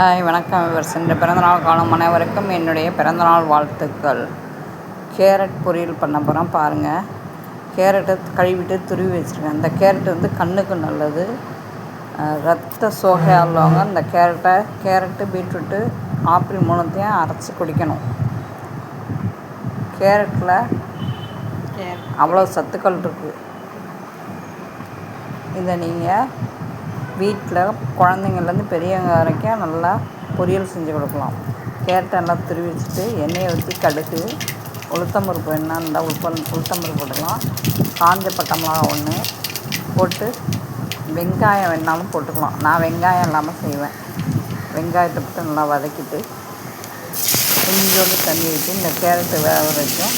Hi வணக்கம். Viewers இந்த பிறந்தநாள் காலம் அனைவருக்கும் என்னுடைய பிறந்தநாள் வாழ்த்துக்கள். கேரட் பொரியல் பண்ண போகிறோம் பாருங்கள் கேரட்டை கழுவிட்டு துருவி வச்சுருக்கேன். இந்த கேரட் வந்து கண்ணுக்கு நல்லது. ரத்த சோகை உள்ளவங்க இந்த கேரட்டை கேரட்டு பீட்ரூட்டு ஆப்பிள் மூணுத்தையும் அரைச்சி குடிக்கணும். கேரட்டில் அவ்வளோ சத்துக்கள் இருக்குது இதை நீங்கள் வீட்டில் குழந்தைங்கள்லேருந்து பெரியவங்க வரைக்கும் நல்லா பொரியல் செஞ்சு கொடுக்கலாம். கேரட்டை நல்லா துருவி வச்சுட்டு எண்ணெயை ஊற்றி கடுகு உளுத்தம்பருப்பு வேணா இருந்தால் உளுப்பம் உளுத்தம்பருப்பு போட்டுக்கலாம். காஞ்ச பட்டை மிளகா ஒன்று போட்டு வெங்காயம் வேணாலும் போட்டுக்கலாம். நான் வெங்காயம் இல்லாமல் செய்வேன். வெங்காயத்தை போட்டு நல்லா வதக்கிட்டு கொஞ்சோண்டு தண்ணி ஊற்றி இந்த கேரட்டு வேக வரைக்கும்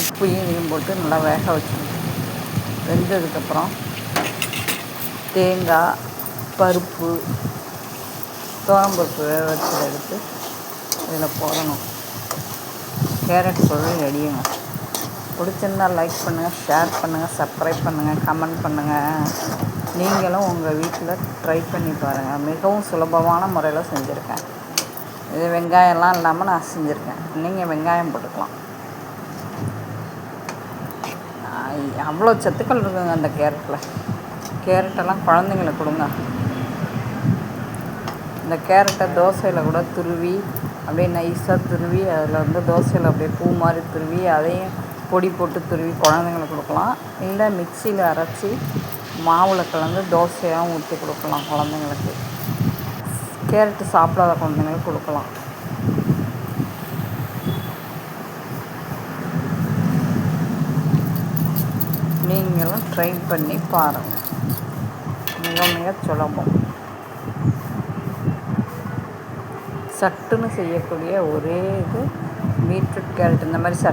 உப்பையும் இதையும் போட்டு நல்லா வேக வச்சுக்கணும். வெந்ததுக்கப்புறம் தேங்காய் பருப்பு துவரம்பருப்பு வேக வச்சு எடுத்து இதில் போடணும். கேரட் பொருள் ரெடியுங்க பிடிச்சிருந்தா லைக் பண்ணுங்கள் ஷேர் பண்ணுங்கள் சப்ஸ்கிரைப் பண்ணுங்கள் கமெண்ட் பண்ணுங்கள் நீங்களும் உங்கள் வீட்டில் ட்ரை பண்ணி பாருங்கள் மிகவும் சுலபமான முறையில் செஞ்சுருக்கேன். இது வெங்காயம்லாம் இல்லாமல் நான் செஞ்சுருக்கேன். நீங்கள் வெங்காயம் போட்டுக்கலாம். அவ்வளோ சத்துக்கள் இருக்குங்க அந்த கேரட்டில் கேரட்டெல்லாம் குழந்தைங்களுக்கு கொடுங்க. இந்த கேரட்டை தோசையில் கூட துருவி அப்படியே நைஸாக துருவி அதில் வந்து தோசையில் அப்படியே பூ மாதிரி துருவி அதையும் பொடி போட்டு துருவி குழந்தைங்களுக்கு கொடுக்கலாம். இல்லை மிக்சியில் அரைச்சி மாவில் கலந்து தோசையாகவும் ஊற்றி கொடுக்கலாம் குழந்தைங்களுக்கு. கேரட்டு சாப்பிடாத குழந்தைங்களுக்கு கொடுக்கலாம். நீங்களும் ட்ரை பண்ணி பாருங்கள் மிக மிக சுலபம் சட்டுன்னு செய்யக்கூடிய ஒரே இது பீட்ரூட் கேரட் இந்த மாதிரி சட்